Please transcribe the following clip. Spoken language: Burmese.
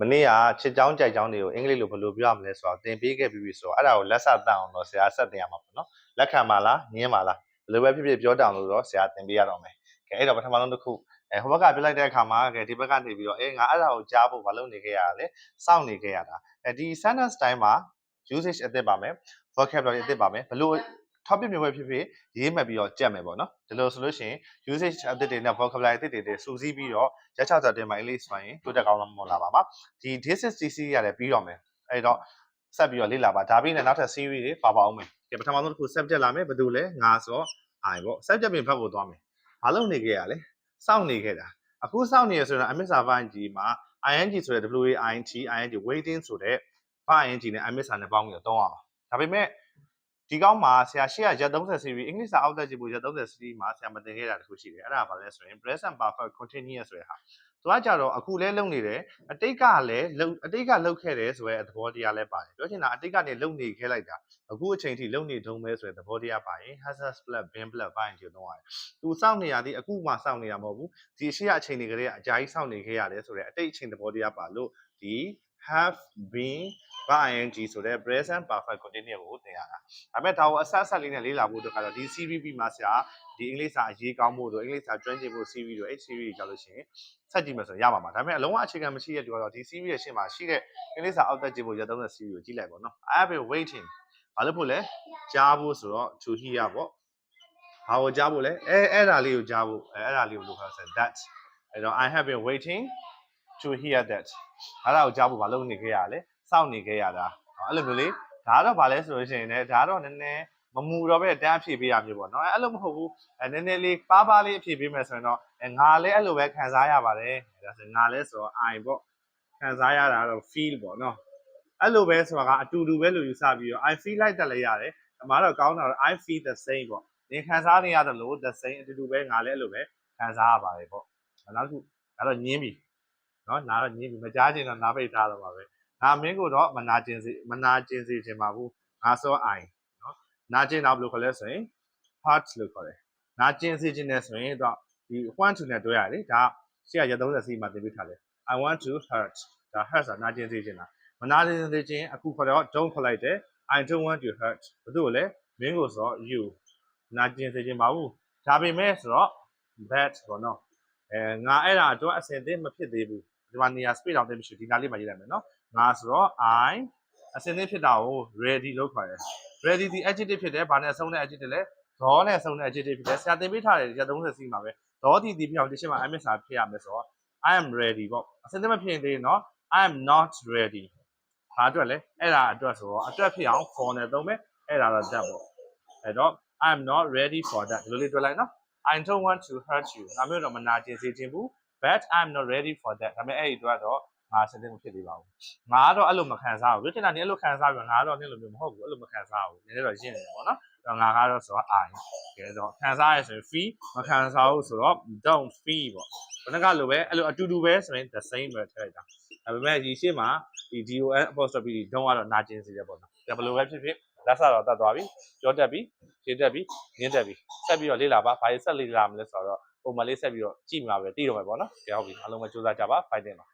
မနေ့ကချစ်ချောင်းကြိုက်ချောင်းတွေကိုအင်္ဂလိပ်လိုဘယ်လိုပြောရမလဲဆိုတော့သင်ပေးခဲ့ပြီးပြီဆိုတော့အဲ့ဒါကိုလက်စတတ်အောင်တော့ဆရာဆက်တင်ရမှာပေါ့နော်လက်ခံပါလားညင်းပါလားဘယ်လိုပဲဖြစ်ဖြစ်ပြောတောင်လို့တော့ဆရာသင်ပေးရတော့မယ်ကဲအဲ့တော့ပထမဆုံးတစ်ခုအဲဟိုဘက်ကပြလိုက်တဲ့အခါမှာကဲဒီဘက်ကနေပြီးတော့အေးငါအဲ့ဒါကိုကြားဖို့မလုပ်နေခဲ့ရတာလေစောင့်နေခဲ့ရတာအဲဒီ sentence တိုင်းမှာ usage အသစ်ပါမယ် vocabulary အသစ်ပါမယ်ဘယ်လို topic မျိုးပဲဖြစ်ဖြစ်ရေးမှတ်ပြီးတော့ကြက်မယ်ပေါ့နော်ဒီလိုဆိုလို့ရှိရင် usage အသစ်တွေနဲ့ vocabulary အသစ်တွေတွေစူးစီးပြီးတော့ရက်6စာတင်မှာ English ဆိုရင်တိုးတက်ကောင်းမှမလာပါပါဒီ this is this ရတယ်ပြီးတော့မယ်အဲ့တော့ဆက်ပြီးတော့လေ့လာပါဒါပြီးရင်နောက်ထပ် series တွေပါပါအောင်မယ်ဒီပထမဆုံးတစ်ခု subject လာမယ်ဘယ်သူလဲငါဆိုတော့ I ပေါ့ subject ပြင်ဘက်ကိုသွားမယ်ဘာလို့နေခဲ့ရလဲစောင့်နေခဲ့တာအခုစောင့်နေရဆိုတော့ MS server ing မှာ ing ဆိုတဲ့ WAINT ing waiting ဆိုတဲ့ ing နဲ့ MS နဲ့ပေါင်းပြီးတော့သုံးရအောင်ဒါပေမဲ့ ဒီကောင်းမှာဆရာရှေ့ကရက်30 series အင်္ဂလိပ်စာအောက်တက်ကြည့်ဖို့ရက်30 series မှာဆရာမတင်ခဲ့တာတခုရှိတယ်အဲ့ဒါကဘာလဲဆိုရင် present perfect continuous ဆိုတဲ့ဟာသူကကြတော့အခုလဲလုံနေတယ်အတိတ်ကလည်းလုံအတိတ်ကလုံခဲ့တယ်ဆိုရဲသဘောတရားလဲပါတယ်ပြောချင်တာအတိတ်ကနေလုံနေခဲ့လိုက်တာအခုအချိန်ထိလုံနေတုံးပဲဆိုရဲသဘောတရားပါရင် hazard plus bin plus ဘိုင်းကျတော့ရတယ်သူစောင့်နေရသည်အခုမှစောင့်နေရမဟုတ်ဘူးဒီရှေ့ကအချိန်တွေကလေးကအကြာကြီးစောင့်နေခဲ့ရတယ်ဆိုရဲအတိတ်အချိန်သဘောတရားပါလို့ဒီ have been ing ဆိုတဲ့ present perfect continuous ကိုသင်ရတာဒါပေမဲ့ဒါကိုအဆက်အဆက်လေးနဲ့လေ့လာဖို့အတွက်ကတော့ဒီ CVP မှာဆရာဒီအင်္ဂလိပ်စာအရေးကောင်းဖို့တို့အင်္ဂလိပ်စာကျွမ်းကျင်ဖို့ CV တို့ HCV ကြောက်လို့ရှိရင်ဆက်ကြည့်မယ်ဆိုရင်ရပါမှာဒါပေမဲ့အလုံးဝအခြေခံမရှိတဲ့ဒီကတော့ဒီ CV ရဲ့ရှင်းမှာရှိတဲ့အင်္ဂလိပ်စာအောက်တက်ကြည့်ဖို့ရသုံးတဲ့ CV ကိုကြည့်လိုက်ပါတော့ I have been waiting ဘာလို့ဖို့လဲကြားဖို့ဆိုတော့ to hear ပေါ့ဘာကိုကြားဖို့လဲအဲအဲ့ဒါလေးကိုကြားဖို့အဲအဲ့ဒါလေးကိုလို့ခေါ်ဆို that အဲ့တော့ I have been waiting to hear that အဲ့ဒါကိုကြားဖို့ဘာလုပ်နေခဲ့ရလဲစောင့်နေခဲ့ရတာအဲ့လိုမျိုးလေးဒါကတော့ဘာလဲဆိုလို့ရှိရင်လည်းဒါကတော့နည်းနည်းမမူတော့ပဲတန်းအဖြေပေးရမျိုးပေါ့နော်အဲ့လိုမဟုတ်ဘူးအဲနည်းနည်းလေးပါးပါးလေးအဖြေပေးမယ်ဆိုရင်တော့အဲငါလည်းအဲ့လိုပဲခံစားရပါတယ်ဒါဆိုငါလည်းဆိုတော့ I ပေါ့ခံစားရတာတော့ feel ပေါ့နော်အဲ့လိုပဲဆိုတာကအတူတူပဲလို့ယူဆပြီးတော့ I feel like တက်လည်းရတယ်အမှားတော့ကောင်းတာတော့ I feel the same ပေါ့နင်ခံစားနေရတယ်လို့ the same အတူတူပဲငါလည်းအဲ့လိုပဲခံစားရပါတယ်ပေါ့နောက်တစ်ခုဒါတော့ညင်းပြီ နော်နားတော့ညင်းပြီမကြားချင်တော့နားပိတ်ထားတော့ပါပဲနာမင်းကိုတော့မနာကျင်စေမနာကျင်စေချင်ပါဘူးငါစော I နော်နာကျင်တာဘယ်လိုခေါ်လဲဆိုရင် heart လို့ခေါ်တယ်နာကျင်စေချင်တယ်ဆိုရင်တော့ဒီ want to နဲ့တွဲရတယ်ဒါရှေ့ကရ30စီမှာတင်ပြထားတယ် I want to hurt ဒါ hurt ဆိုတာနာကျင်စေချင်တာမနာကျင်စေချင်အခုခေါ်တော့ don't ခေါ်လိုက်တယ် I don't want to hurt ဘယ်သူ့ကိုလဲမင်းကိုဆိုတော့ you နာကျင်စေချင်ပါဘူးဒါပေမဲ့ဆိုတော့ that ပေါ့နော်အဲငါအဲ့ဒါအတွက်အစင်သင့်မဖြစ်သေးဘူး ဒီမှာနေရာ space တောင်သိမရှိဘူးဒီနားလေးမှာရေးလိုက်မယ်နော်ငါဆိုတော့ I အစင်သင့်ဖြစ်တာကို ready လို့ခေါ်တယ် ready ဒီ adjective ဖြစ်တယ်ဘာနဲ့အဆုံးတဲ့ adjective လဲဒေါနဲ့အဆုံးတဲ့ adjective ဖြစ်တယ်ဆရာသင်ပေးထားတယ်30စီမှာပဲဒေါဒီဒီပြောင်းဒီရှင်းမှာ MS စာဖြစ်ရမယ်ဆိုတော့ I am ready ပေါ့အစင်သင့်မဖြစ်ရင်သေးရင်နော် I am not ready ဘာအတွက်လဲအဲ့ဒါအတွက်ဆိုတော့အတွက်ဖြစ်အောင် for နဲ့သုံးမယ်အဲ့ဒါတော့ that ပေါ့အဲ့တော့ I am not ready for that ဒီလိုလေးတွေ့လိုက်နော် I don't want to hurt you ငါမျိုးတော့မနာကျင်စေချင်ဘူး but I'm not ready for that ဒါပေမဲ့အဲ့ဒီအတွက်တော့ငါစတဲ့မဖြစ်သေးပါဘူးငါကတော့အဲ့လိုမခံစားဘူးပြောချင်တာနည်းအဲ့လိုခံစားပြီးငါကတော့နည်းလိုမျိုးမဟုတ်ဘူးအဲ့လိုမခံစားဘူးနည်းနည်းတော့ရှင်းနေတယ်ပေါ့နော်အဲ့တော့ငါကတော့ဆိုတော့ I ကဲတော့ခံစားရဆိုရင် feel မခံစားဘူးဆိုတော့ don't feel ပေါ့ဘယ်နှကလိုပဲအဲ့လိုအတူတူပဲဆိုရင် the same ပဲထည့်လိုက်တာဒါပေမဲ့ဒီရှေ့မှာဒီ DON apostrophe ဒီ don't ကတော့နာကျင်စေတယ်ပေါ့နော်ဒါဘယ်လိုပဲဖြစ်ဖြစ်လက်ဆက်တော့တတ်သွားပြီကြောတက်ပြီခြေတက်ပြီနင်းတက်ပြီဆက်ပြီးတော့လေ့လာပါဘာလို့ဆက်လေ့လာမလဲဆိုတော့ ပုံမှန်လေးဆက်ပြီးတော့ကြည့်မှာပဲတည်တော့မယ်ပေါ့နော်ကြောက်ပြီအားလုံးပဲစူးစမ်းကြပါဖိုင်တင်ပါ